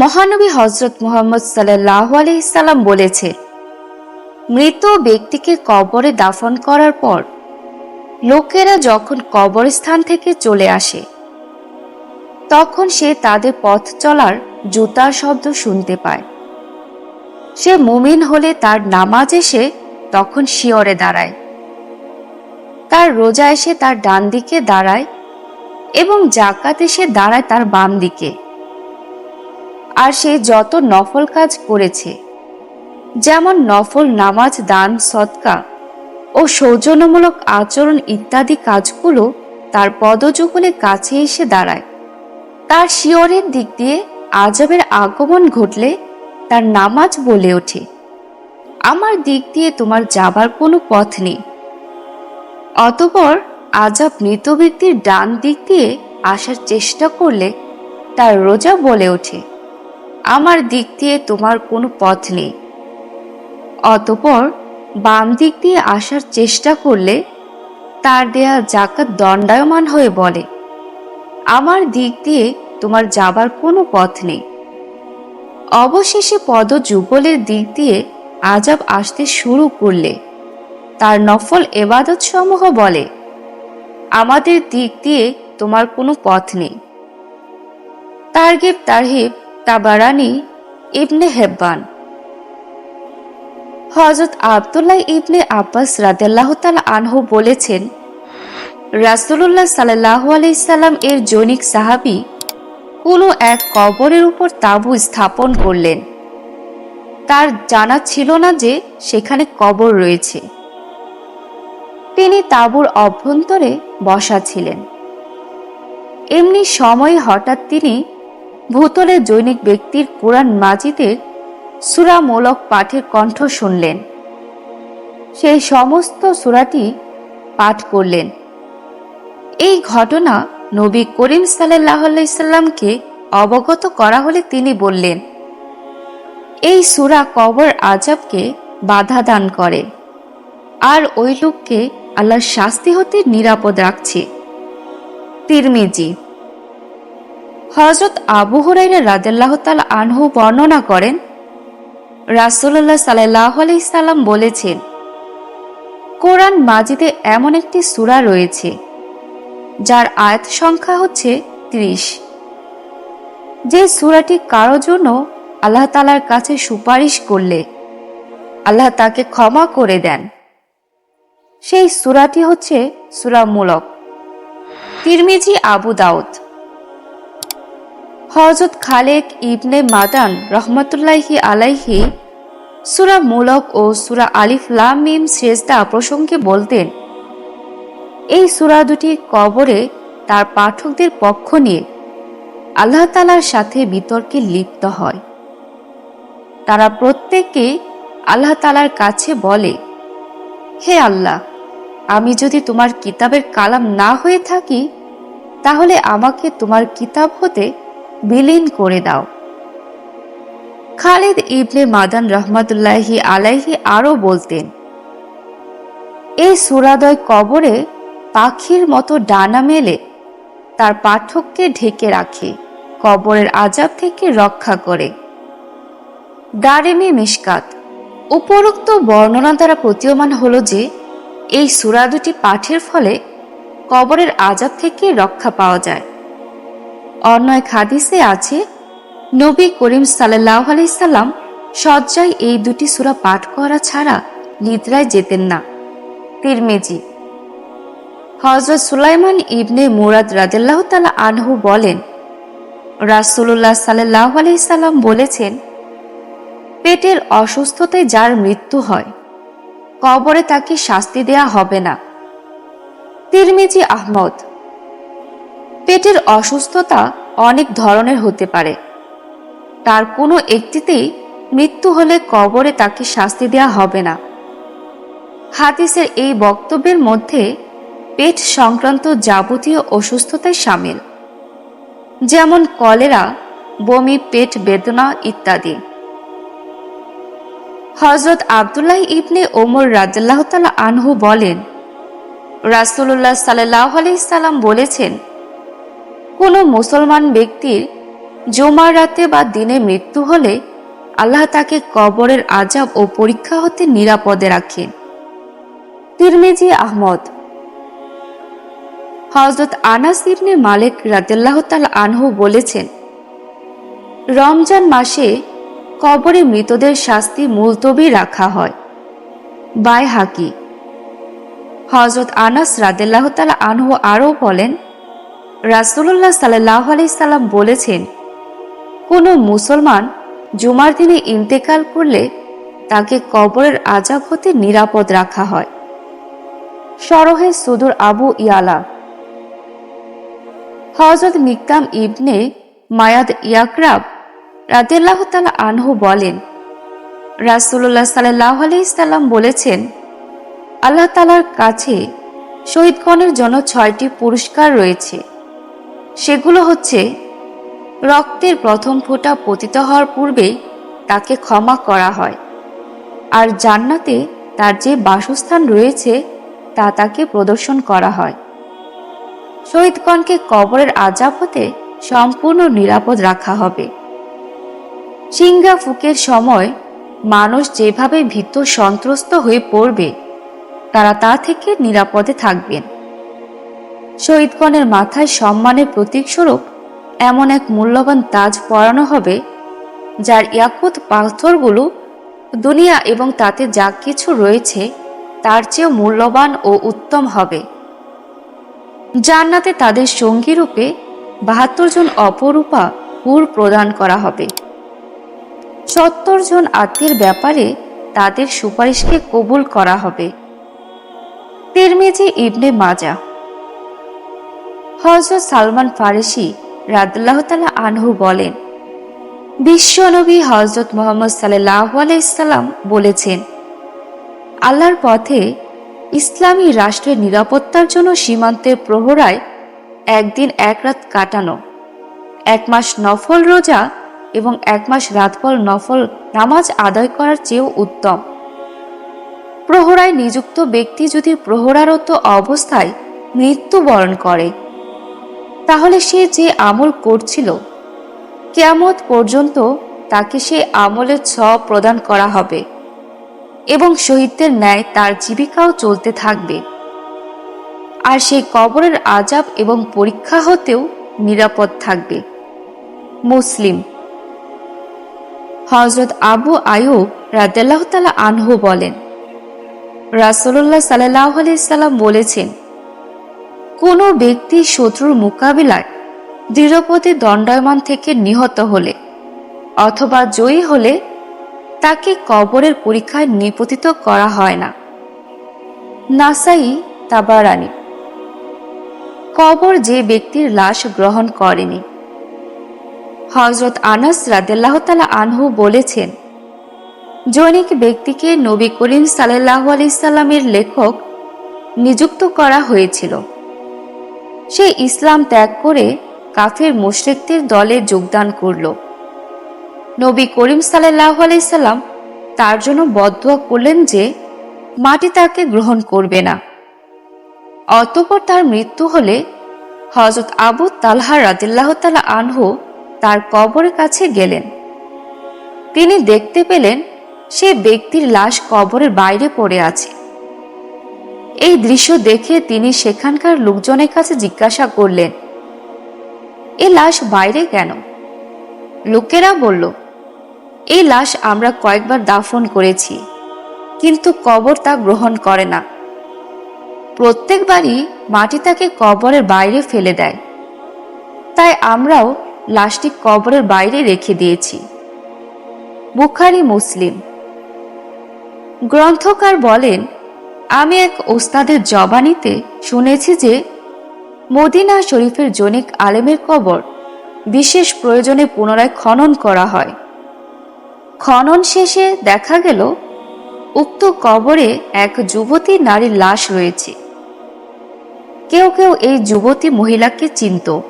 মহানবী হজরত মুহাম্মদ সাল্লাহ আলহিসাল্লাম বলেছে, মৃত ব্যক্তিকে কবরে দাফন করার পর লোকেরা যখন কবরস্থান থেকে চলে আসে, তখন সে তাদের পথ চলার জুতার শব্দ শুনতে পায়। সে মুমিন হলে তার নামাজ এসে তখন শিয়রে দাঁড়ায়। তার রোজা এসে তার ডান দিকে দাঁড়ায় এবং জাকাত এসে দাঁড়ায় তার বাম দিকে। আর সে যত নফল কাজ করেছে। যেমন নফল নামাজ, দান সৎকা ও সৌজন্যমূলক আচরণ ইত্যাদি কাজগুলো তার পদযুগলের কাছে এসে দাঁড়ায়। তার শিয়রের দিক দিয়ে আজবের আগমন ঘটলে তার নামাজ বলে ওঠে। আমার দিক দিয়ে তোমার যাবার কোনো পথ নেই। অতপর আজাব মৃত ব্যক্তির ডান দিক দিয়ে আসার চেষ্টা করলে তার রোজা বলে ওঠে। আমার দিক দিয়ে তোমার কোনো পথ নেই। অতপর বাম দিক দিয়ে আসার চেষ্টা করলে তার দেয়া জাকাত দণ্ডায়মান হয়ে বলে, আমার দিক দিয়ে তোমার যাবার কোনো পথ নেই। অবশেষে পদ যুগলের দিক দিয়ে আজাব আসতে শুরু করলে তার নফল এবাদত সমূহ বলে, আমাদের দিক দিয়ে তোমার কোনো পথ নেই। তারগিব তারহিব তাবারানি ইবনে হেব্বান। হজরত আবদুল্লাহ ইবনে আব্বাস রাদেল্লাহ তাল আনহু বলেছেন রাসুল্লাহ সাল্লাহ আলাইসাল্লাম এর জৈনিক সাহাবি কোনো এক কবরের উপর তাঁবু স্থাপন করলেন। তার জানা ছিল না যে সেখানে কবর রয়েছে। তিনি তাঁবুর অভ্যন্তরে বসা ছিলেন। এমনি সময় হঠাৎ তিনি ভূতলে জৈনিক ব্যক্তির কোরআন মাজিদের সুরামূলক পাঠের কণ্ঠ শুনলেন। সেই সমস্ত সুরাটি পাঠ করলেন। এই ঘটনা নবী করিম সাল্লাহ সাল্লামকে অবগত করা হলে তিনি বললেন, এই সুরা কবর আজাবকে বাধা দান করে। আর ওই লোককে আল্লাহর শাস্তি হতে নিরাপদ রাখছে। তিরমিজি হজরত আবু হুরাইরা রাদেল্লাহ তাল আনহু বর্ণনা করেন রাসুল্লাহ সাল্লাহ সাল্লাম বলেছেন, কোরআন মাজিদে এমন একটি সূরা রয়েছে, যার আয়াত সংখ্যা হচ্ছে ত্রিশ। যে সূরাটি কারও জন্য আল্লাহ তালার কাছে সুপারিশ করলে আল্লাহ তাকে ক্ষমা করে দেন। সেই সূরাটি হচ্ছে সূরামূলক তিরমিজি, আবু দাউদ। হজরত খালেক ইবনে মাদান রহমতুল্লাহি আলাইহি সুরা মূলক ও সুরা আলিফ লাম মিম সেজদা প্রসঙ্গে বলতেন, এই সুরা দুটি কবরে তার পাঠকদের পক্ষ নিয়ে আল্লাহ তালার সাথে বিতর্কে লিপ্ত হয়। তারা প্রত্যেকে আল্লাহ তালার কাছে বলে, হে আল্লাহ, আমি যদি তোমার কিতাবের কালাম না হয়ে থাকি, তাহলে আমাকে তোমার কিতাব হতে বিলীন করে দাও। খালিদ ইবনে মাদান রহমতুল্লাহি আলাইহি আরও বলতেন, এই সুরাদয় কবরে পাখির মতো ডানা মেলে, তার পাঠককে ঢেকে রাখে, কবরের আজাব থেকে রক্ষা করে। দারেমি মিসকাত উপরোক্ত বর্ণনা দ্বারা প্রতীয়মান হলো যে, এই সুরা দুটি পাঠের ফলে কবরের আজাব থেকে রক্ষা পাওয়া যায়। অন্য এক হাদিসে আছে, নবী করিম সাল্লাহ আলাইসাল্লাম সজ্জায় এই দুটি সুরা পাঠ করা ছাড়া নিদ্রায় যেতেন না। তিরমেজি। হজরত সুলাইমান ইবনে মুরাদ রাজাল্লাহ তালা আনহু বলেন রাসুল্লাহ সাল্লাহ আলাইসাল্লাম বলেছেন, পেটের অসুস্থতায় যার মৃত্যু হয়, কবরে তাকে শাস্তি দেয়া হবে না। তিরমিজি আহমদ পেটের অসুস্থতা অনেক ধরনের হতে পারে। তার কোনো একটিতেই মৃত্যু হলে কবরে তাকে শাস্তি দেওয়া হবে না। হাদিসের এই বক্তব্যের মধ্যে পেট সংক্রান্ত যাবতীয় অসুস্থতায় সামিল, যেমন কলেরা, বমি, পেট বেদনা ইত্যাদি। হজরত আবদুল্লাহ ইবনে ওমর রাজ্লাহ তালা আনহু বলেন রাসুল্লাহ সাল্লাহ আলাইসাল্লাম বলেছেন কোনো মুসলমান ব্যক্তির জমার রাতে বা দিনে মৃত্যু হলে আল্লাহ তাকে কবরের আজাব ও পরীক্ষা হতে নিরাপদে রাখেন তিরমিজি আহমদ। হজরত আনাস ইবনে মালিক রাদিল্লাহ তাল আনহু বলেছেন, রমজান মাসে কবরে মৃতদের শাস্তি মুলতবি রাখা হয়। বাই হাকি হজরত আনাস রাদিল্লাহ তাল আনহু আরও বলেন রাসুল্লাহ সাল্লাহ আলাইসাল্লাম বলেছেন, কোনো মুসলমান জুমার দিনে ইন্তেকাল করলে তাকে কবরের আজাব হতে নিরাপদ রাখা হয়। সরহে সুদুর আবু ইয়ালা। হজরত মিকতাম ইবনে মায়াদ ইয়াকরাব রাদিল্লাহ তালা আনহু বলেন রাসুল্লাহ সাল্লাহ আলাইসাল্লাম বলেছেন, আল্লাহ তালার কাছে শহীদগণের জন্য ছয়টি পুরস্কার রয়েছে। সেগুলো হচ্ছে, রক্তের প্রথম ফোঁটা পতিত হওয়ার পূর্বেই তাকে ক্ষমা করা হয়, আর জান্নাতে তার যে বাসস্থান রয়েছে তা তাকে প্রদর্শন করা হয়। শহীদগণকে কবরের আজাব হতে সম্পূর্ণ নিরাপদ রাখা হবে। সিঙ্গা ফুকের সময় মানুষ যেভাবে ভীত সন্ত্রস্ত হয়ে পড়বে, তারা তা থেকে নিরাপদে থাকবেন। শহীদগণের মাথায় সম্মানের প্রতীকস্বরূপ এমন এক মূল্যবান তাজ পরানো হবে, যার ইয়াকুত পাথরগুলো দুনিয়া এবং তাতে যা কিছু রয়েছে তার চেয়েও মূল্যবান ও উত্তম হবে। জান্নাতে তাদের সঙ্গী রূপে বাহাত্তর জন অপরূপা হুর প্রদান করা হবে। সত্তর জন আত্মীর ব্যাপারে তাদের সুপারিশকে কবুল করা হবে। তিরমিজি ইবনে মাজা হজরত সালমান ফারেসি রাদুল্লাহ তালা আনহু বলেন, বিশ্বনবী হজরত মোহাম্মদ সাল্লাহ আলাইসাল্লাম বলেছেন, আল্লাহর পথে ইসলামী রাষ্ট্রের নিরাপত্তার জন্য সীমান্তের প্রহরায় একদিন এক রাত কাটানো, এক মাস নফল রোজা এবং এক মাস রাতপল নফল নামাজ আদায় করার চেয়েও উত্তম। প্রহরায় নিযুক্ত ব্যক্তি যদি প্রহরারত অবস্থায় মৃত্যুবরণ করে তাহলে সে যে আমল করছিল, কেয়ামত পর্যন্ত তাকে সে আমলের ছ প্রদান করা হবে এবং শহীদদের ন্যায় তার জীবিকাও চলতে থাকবে। আর সেই কবরের আজাব এবং পরীক্ষা হতেও নিরাপদ থাকবে। মুসলিম হজরত আবু আয়ুব রাদেল্লাহ তালা আনহু বলেন রাসল্লাহ সাল্লাহ সাল্লাম বলেছেন কোনো ব্যক্তি শত্রুর মোকাবিলায় দৃঢ়পতি দণ্ডায়মান থেকে নিহত হলে অথবা জয়ী হলে তাকে কবরের পরীক্ষায় নিপতিত করা হয় না। নাসাই তাবারানি। কবর যে ব্যক্তির লাশ গ্রহণ করেনি। হজরত আনাস রাদেল্লাহ তালা আনহু বলেছেন, জৈনিক ব্যক্তিকে নবী করিম সাল্লাহ আলাইসাল্লামের লেখক নিযুক্ত করা হয়েছিল। সে ইসলাম ত্যাগ করে কাফের মুশরিকদের দলে যোগদান করল। নবী করিম সাল্লাহ আলাইসাল্লাম তার জন্য বদুয়া করলেন যে, মাটি তাকে গ্রহণ করবে না। অতপর তার মৃত্যু হলে হজরত আবু তালহা রাদিল্লাহ তালা আনহু তার কবরের কাছে গেলেন। তিনি দেখতে পেলেন সে ব্যক্তির লাশ কবরের বাইরে পড়ে আছে। এই দৃশ্য দেখে তিনি সেখানকার লোকজনের কাছে জিজ্ঞাসা করলেন, এ লাশ বাইরে কেন? লোকেরা বলল এই লাশ আমরা কয়েকবার দাফন করেছি, কিন্তু কবর তা গ্রহণ করে না। প্রত্যেকবারই মাটি তাকে কবরের বাইরে ফেলে দেয়। তাই আমরাও লাশটি কবরের বাইরে রেখে দিয়েছি। বুখারি, মুসলিম। গ্রন্থকার বলেন আমি এক ওস্তাদের জবানিতে শুনেছি যে মদিনা শরীফের জনিক আলেমের কবর বিশেষ প্রয়োজনে পুনরায় খনন করা হয়। খনন শেষে দেখা গেল, উক্ত কবরে এক যুবতী নারীর লাশ রয়েছে। কেউ কেউ এই যুবতী মহিলাকে চিনত।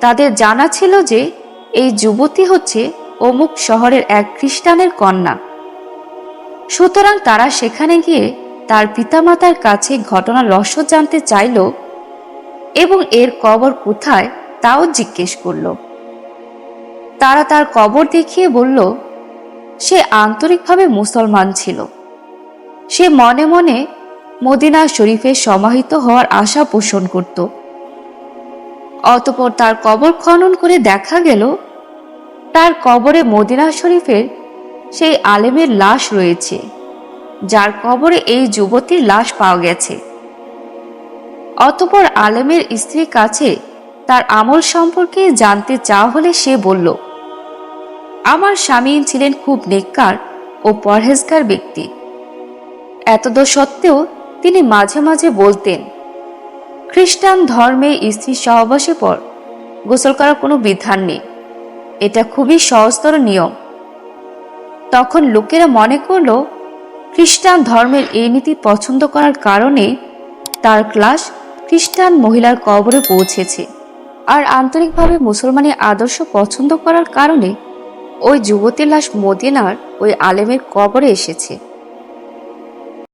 তাদের জানা ছিল যে এই যুবতী হচ্ছে অমুক শহরের এক খ্রিস্টানের কন্যা। সুতরাং তারা সেখানে গিয়ে তার পিতামাতার কাছে ঘটনার রহস্য জানতে চাইল এবং এর কবর কোথায় তাও জিজ্ঞেস করল। তারা তার কবর দেখিয়ে বলল, সে আন্তরিকভাবে মুসলমান ছিল। সে মনে মনে মদিনা শরীফে সমাহিত হওয়ার আশা পোষণ করত। অতপর তার কবর খনন করে দেখা গেল, তার কবরে মদিনা শরীফের সেই আলেমের লাশ রয়েছে। যার কবরে এই যুবতীর লাশ পাওয়া গেছে। অতপর আলেমের স্ত্রীর কাছে তার আমল সম্পর্কে জানতে চাওয়া হলে সে বলল, আমার স্বামী ছিলেন খুব নেককার ও পরহেজগার ব্যক্তি। এতদ সত্ত্বেও তিনি মাঝে মাঝে বলতেন, খ্রিস্টান ধর্মে স্ত্রী সহবাসে পর গোসল করার কোনো বিধান নেই। এটা খুবই সহজতর নিয়ম। তখন লোকেরা মনে করল খ্রিস্টান ধর্মের এই নীতি পছন্দ করার কারণে তার ক্লাস খ্রিস্টান মহিলার কবরে পৌঁছেছে। আর আন্তরিকভাবে মুসলমানের আদর্শ পছন্দ করার কারণে ওই যুবতী লাশ মদিনার ওই আলেমের কবরে এসেছে।